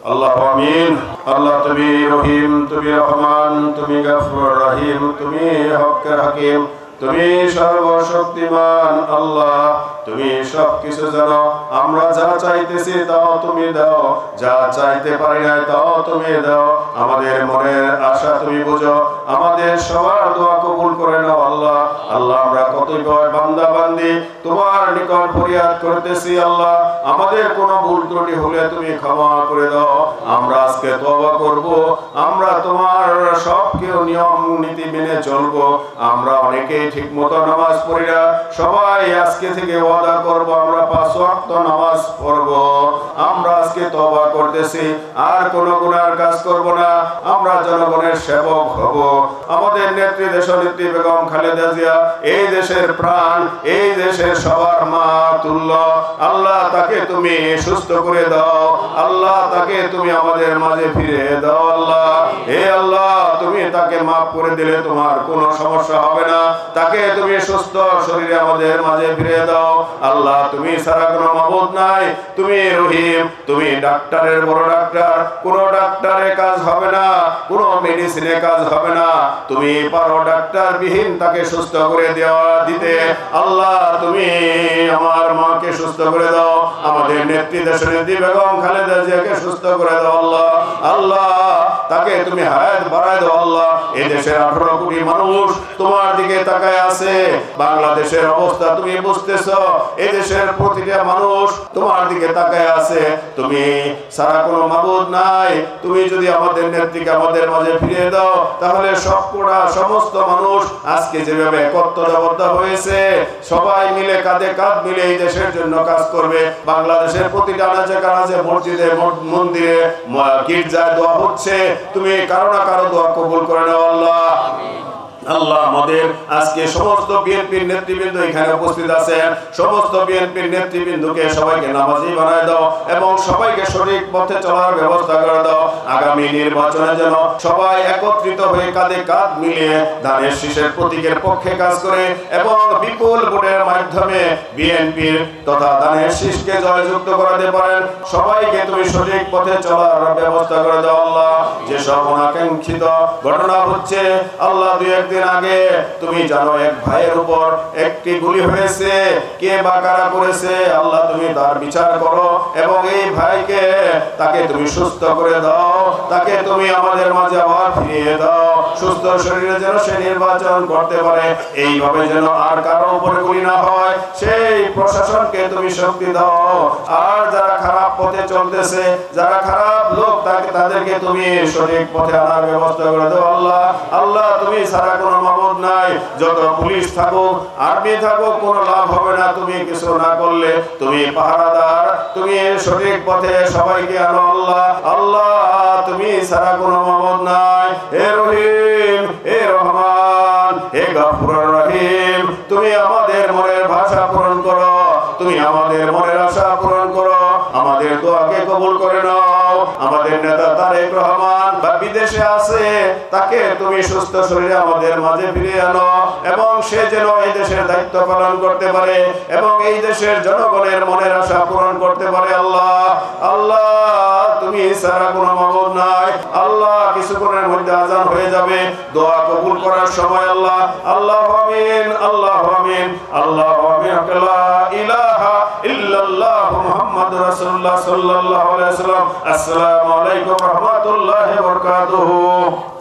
আল্লাহ আমিন। আল্লাহ তুমি রহিম তুমি রহমান তুমি গফুর রহিম তুমি হকের হাকিম। তুমি সর্বশক্তিমান আল্লাহ, তুমি সব কিছু জানো। আমরা যা চাইতেছি তাও তুমি দাও, যা চাইতে পারি না তাও তুমি দাও। আমাদের মনের আশা তুমি বুঝো, আমাদের সবার দোয়া কবুল করে নাও আল্লাহ। আল্লাহ, আমরা কতই বান্দা বান্দি, তোমার নিকট ফরিয়াদ করতেছি আল্লাহ। আমাদের কোনো ভুল ত্রুটি হলে তুমি ক্ষমা করে দাও। আমরা আজকে তওবা করব, আমরা তোমার সব কেউ নিয়ম নীতি মেনে চলবো। আমরা অনেকেই ঠিক মতো নামাজ পড়ি না। সবাই আজকে থেকে ওয়াদা করব, আমরা পাঁচ ওয়াক্ত নামাজ পড়ব। আমরা আজকে তওবা করতেছি, আর কোনো গুনার কাজ করব না। আমরা জনগণের সেবক হব। আমাদের নেত্রী দেশ নেত্রী বেগম খালেদা জিয়া, এই দেশের প্রাণ, এই দেশের সবার মা তুল্য আল্লাহ তাকে তুমি সুস্থ করে দাও। আল্লাহ তাকে তুমি আমাদের মাঝে ফিরে দাও। আল্লাহ মাফ করে দিলে তোমার কোনো সমস্যা হবে না। তাকে তুমি সুস্থ শরীরে আমাদের মাঝে ফিরে দাও। আল্লাহ, তুমি সারা কোনো মাবুদ নাই। তুমি রহিম, তুমি ডাক্তারের বড় ডাক্তার। কোনো ডাক্তারের কাজ হবে না, কোনো মেডিসিনে কাজ হবে না। তুমি পারো ডাক্তার বিহীন তাকে সুস্থ করে দেওয়া দিতে। আল্লাহ, তুমি আমার মাকে সুস্থ করে দাও। আমাদের নেত্রী দেশের বেগম খালেদা জিয়াকে সুস্থ করে দাও, আল্লাহ। আল্লাহ তাকে তুমি হায়াত বাড়ায় দাও আল্লাহ। এই দেশের আঠারো কোটি মানুষ তোমার দিকে তাকায় আছে। বাংলাদেশের অবস্থা তুমি বুঝতেছ। এই দেশের প্রতিটা মানুষ তোমার দিকে তাকায় আছে। তুমি সারা কোনো মাবুদ নাই। তুমি যদি আমাদের নেত্রীকে আমাদের মাঝে ফিরিয়ে দাও তাহলে সবকটা সমস্ত মানুষ আজকে যেভাবে একত্রবদ্ধ হয়েছে সবাই মিলে কাঁধে কাঁধ মিলে এই দেশের জন্য কাজ করবে। বাংলাদেশের প্রতিটা আনাচে কানাচে মসজিদে মন্দিরে গির্জায় দোয়া হচ্ছে। তুমি কারও না কারও দোয়া কবুল করে নাও আল্লাহ। আল্লাহ আমাদের আজকে সমস্ত বিএনপির নেতৃবৃন্দ এখানে উপস্থিত আছেন। সমস্ত বিএনপির নেতৃবৃন্দকে সবাইকে নামাজি বানায় দাও এবং সবাইকে সঠিক পথে চলার ব্যবস্থা করে দাও। আগামী নির্বাচনে যেন সবাই একত্রিত হয়ে কাঁধে কাঁধ মিলিয়ে ধানের শীষের প্রতীকের পক্ষে কাজ করে এবং বিপুল ভোটের মাধ্যমে বিএনপির তথা ধানের শীষকে জয়যুক্ত করাতে পারেন। সবাইকে তুমি সঠিক পথে চলার ব্যবস্থা করে দাও আল্লাহ। যেসব অনাকাঙ্ক্ষিত ঘটনা হচ্ছে আল্লাহ দুই একদিন আগে তুমি জানো এক ভাইয়ের উপর একটি গুলি হয়েছে। কে বা কারা করেছে, আল্লাহ তুমি তার বিচার করো এবং এই ভাইকে তাকে তুমি সুস্থ করে দাও, তাকে তুমি আমাদের মাঝে আবার ফিরিয়ে দাও। সুস্থ শরীরে যেন সে নির্বাচন করতে পারে, এইভাবে যেন আর কারও উপরে গুলি না হয়, সেই প্রশাসনকে তুমি শক্তি দাও। আর যারা খারাপ পথে চলতেছে, যারা খারাপ লোক, তাকে তাদেরকে তুমি সঠিক পথে আনার ব্যবস্থা করে দাও, আল্লাহ। আল্লাহ, তুমি সারা কোনো মামুদ নাই। যত পুলিশ থাকুক, আর্মি থাকুক, কোনো লাভ হবে না। তুমি কিছু না করলে তুমি পাহারাদার। তুমি সঠিক পথে সবাইকে আনো, আল্লাহ। আল্লাহ, তুমি সারা কোনো মামুদ নাই। হে রহিম। হে রহমান, হে রহিম, তুমি আমাদের মনের ভাষা পূরণ করো, তুমি আমাদের মনের আশা পূরণ করো, আমাদের দোয়াকে কবুল করে নাও, আমাদের নেতা তারেক রহমান বা বিদেশে আছে, তাকে তুমি সুস্থ শরীরে আমাদের মাঝে ফিরিয়ে আনো, এবং সে যেন এই দেশের দায়িত্ব পালন করতে পারে, এবং এই দেশের জনগণের মনের আশা পূরণ করতে পারে আল্লাহ। আল্লাহ, তুমি সারা কোনো মাবুদ নাই। আল্লাহ কিছুক্ষণের মধ্যে আজান হয়ে যাবে। দোয়া কবুল করার সময় আল্লাহ আল্লাহ আমিন আল্লাহ আমিন আল্লাহ আমিন। ইলাহা ইল্লাল্লাহ মুহাম্মদ রাসূলুল্লাহ সাল্লাল্লাহু আলাইহি ওয়াসাল্লাম। আসসালামু আলাইকুম রাহমাতুল্লাহি ওয়া বারাকাতুহু।